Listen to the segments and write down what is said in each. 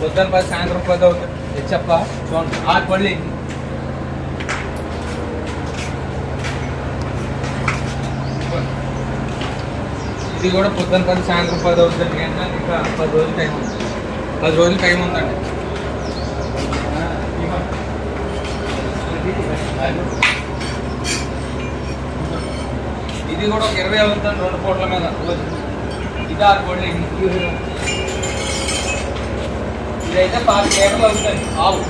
పొద్దున పది సాయంత్రం పది అవుతుంది. తెచ్చప్ప చూడండి. ఆరు పళ్ళు ఇది కూడా పొద్దున పది సాయంత్రం పది అవుతుంది అంటే ఇంకా పది రోజులు టైం ఉంది. పది రోజులు టైం ఉందండి. ఇది కూడా ఒక ఇరవై అవుతుంది రెండు కోట్ల మీద రోజు. ఇది ఆరు కోట్ల ఇదైతే పాతి లీటర్లు అవుతాయి. ఆవు.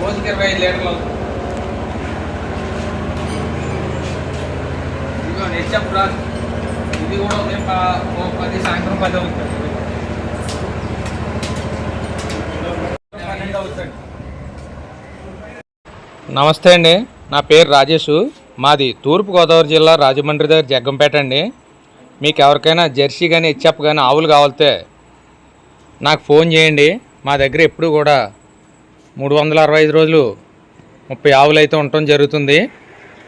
రోజుకి ఇరవై ఐదు లీటర్లు అవుతుంది ఇదిగో హెచ్ఎఫ్ రాజు ఇది కూడా ఉదయం పది సాయంత్రం పది అవుతుంది అవుతుంది నమస్తే అండి. నా పేరు రాజేష్. మాది తూర్పుగోదావరి జిల్లా రాజమండ్రి దగ్గర జగ్గంపేట అండి. మీకు ఎవరికైనా జెర్సీ కానీ హెచ్ఎఫ్ కానీ ఆవులు కావాలితే నాకు ఫోన్ చేయండి. మా దగ్గర ఎప్పుడు కూడా మూడు వందల అరవై ఐదు రోజులు ముప్పై ఆవులు అయితే ఉండటం జరుగుతుంది.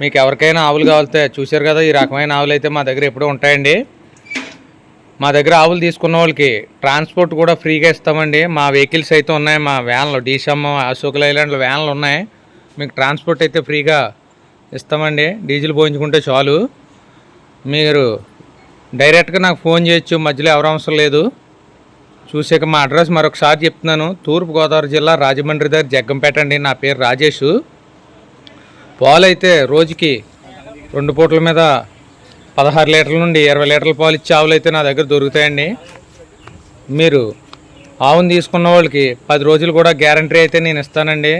మీకు ఎవరికైనా ఆవులు కావాలితే చూశారు కదా ఈ రకమైన ఆవులు అయితే మా దగ్గర ఎప్పుడూ ఉంటాయండి. మా దగ్గర ఆవులు తీసుకున్న వాళ్ళకి ట్రాన్స్పోర్ట్ కూడా ఫ్రీగా ఇస్తామండి. మా వెహికల్స్ అయితే ఉన్నాయి మా వ్యాన్లు డీసమ్మ అశోక్ లైలాండ్ వ్యాన్లు ఉన్నాయి. మీకు ట్రాన్స్పోర్ట్ అయితే ఫ్రీగా ఇస్తామండి. డీజిల్ పోయించుకుంటే చాలు. మీరు డైరెక్ట్గా నాకు ఫోన్ చేయొచ్చు మధ్యలో ఎవరు అవసరం లేదు. చూసాక మా అడ్రస్ మరొకసారి చెప్తున్నాను. తూర్పుగోదావరి జిల్లా రాజమండ్రి దగ్గర జగ్గంపేట అండి. నా పేరు రాజేష్. పాలు అయితే రోజుకి రెండు పూటల మీద పదహారు లీటర్ల నుండి ఇరవై లీటర్ల పాలు ఇచ్చే ఆవులు అయితే నా దగ్గర దొరుకుతాయండి. మీరు ఆవును తీసుకున్న వాళ్ళకి పది రోజులు కూడా గ్యారంటీ అయితే నేను ఇస్తానండి.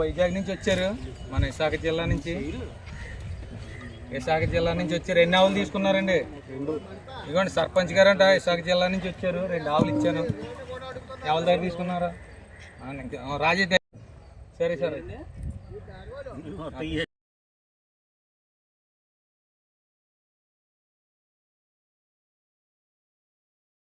వైజాగ్ నుంచి వచ్చారు. మన విశాఖ జిల్లా నుంచి. విశాఖ జిల్లా నుంచి వచ్చారు ఎన్ని ఆవులు తీసుకున్నారండి. ఇదిగోండి సర్పంచ్ గారంట విశాఖ జిల్లా నుంచి వచ్చారు. రెండు ఆవులు ఇచ్చాను. ఎవరి దగ్గర తీసుకున్నారా? రాజేష్ సరే సరే.